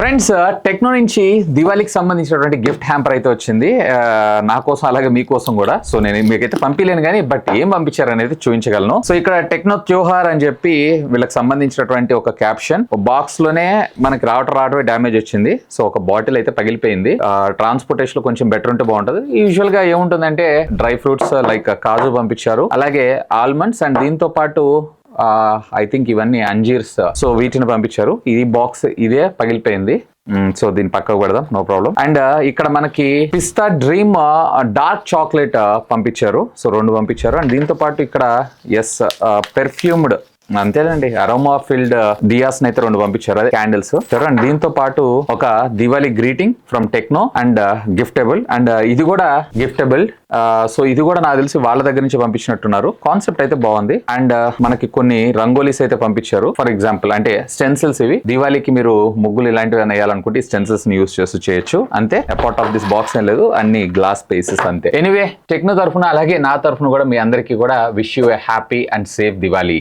Friends techno uh, నుంచి దివాళీకి సంబంధించినటువంటి gift hamper అయితే వచ్చింది. Uh, నా కోసం అలాగే మీకోసం కూడా. సో నేను మీకైతే పంపించలేను కానీ బట్ ఏం పంపించారు అనేది చూపించగలను. సో ఇక్కడ టెక్నో త్యోహార్ అని చెప్పి వీళ్ళకి సంబంధించినటువంటి ఒక క్యాప్షన్ బాక్స్లోనే మనకి రావటం రావటమే డ్యామేజ్ వచ్చింది. సో ఒక బాటిల్ అయితే పగిలిపోయింది. Uh, ట్రాన్స్పోర్టేషన్లో కొంచెం బెటర్ ఉంటే బాగుంటుంది. యూజువల్గా ఏముంటుందంటే డ్రై ఫ్రూట్స్ లైక్ కాజు పంపించారు. అలాగే ఆల్మండ్స్ అండ్ దీంతో పాటు ఐ థింక్ ఇవన్నీ అంజీర్స్ uh, సో వీటిని పంపించారు. ఇది బాక్స్ ఇదే పగిలిపోయింది. Mm, సో దీన్ని పక్కకు పెడదాం నో ప్రాబ్లం అండ్ ఇక్కడ మనకి pista dream uh, dark chocolate uh, పంపించారు. సో రెండు పంపించారు. అండ్ దీంతో పాటు ఇక్కడ ఎస్ పెర్ఫ్యూమ్డ్ అంతేనండి. అరోమా ఫిల్డ్ డియాస్ అయితే రెండు పంపించారు. అదే క్యాండిల్స్ చూడండి దీంతో పాటు ఒక Diwali greeting from Tecno and giftable and ఇది కూడా గిఫ్టబుల్ సో uh, ఇది కూడా నాకు తెలిసి వాళ్ళ దగ్గర నుంచి పంపించినట్టున్నారు. కాన్సెప్ట్ అయితే బాగుంది. అండ్ uh, మనకి కొన్ని రంగోలీస్ అయితే పంపించారు. ఫర్ ఎగ్జాంపుల్ అంటే స్టెన్సిల్స్ ఇవి. దివాళీకి మీరు ముగ్గులు ఇలాంటివి వేయాలనుకుంటే స్టెన్సిల్స్ని యూస్ చేస్తూ చేయొచ్చు. అంతే. అపార్ట్ ఆఫ్ దిస్ బాక్స్ ఏం లేదు. అన్ని గ్లాస్ పీసెస్ అంతే. ఎనీవే టెక్నో తరఫున అలాగే నా తరఫున కూడా మీ అందరికీ కూడా wish you happy and safe Diwali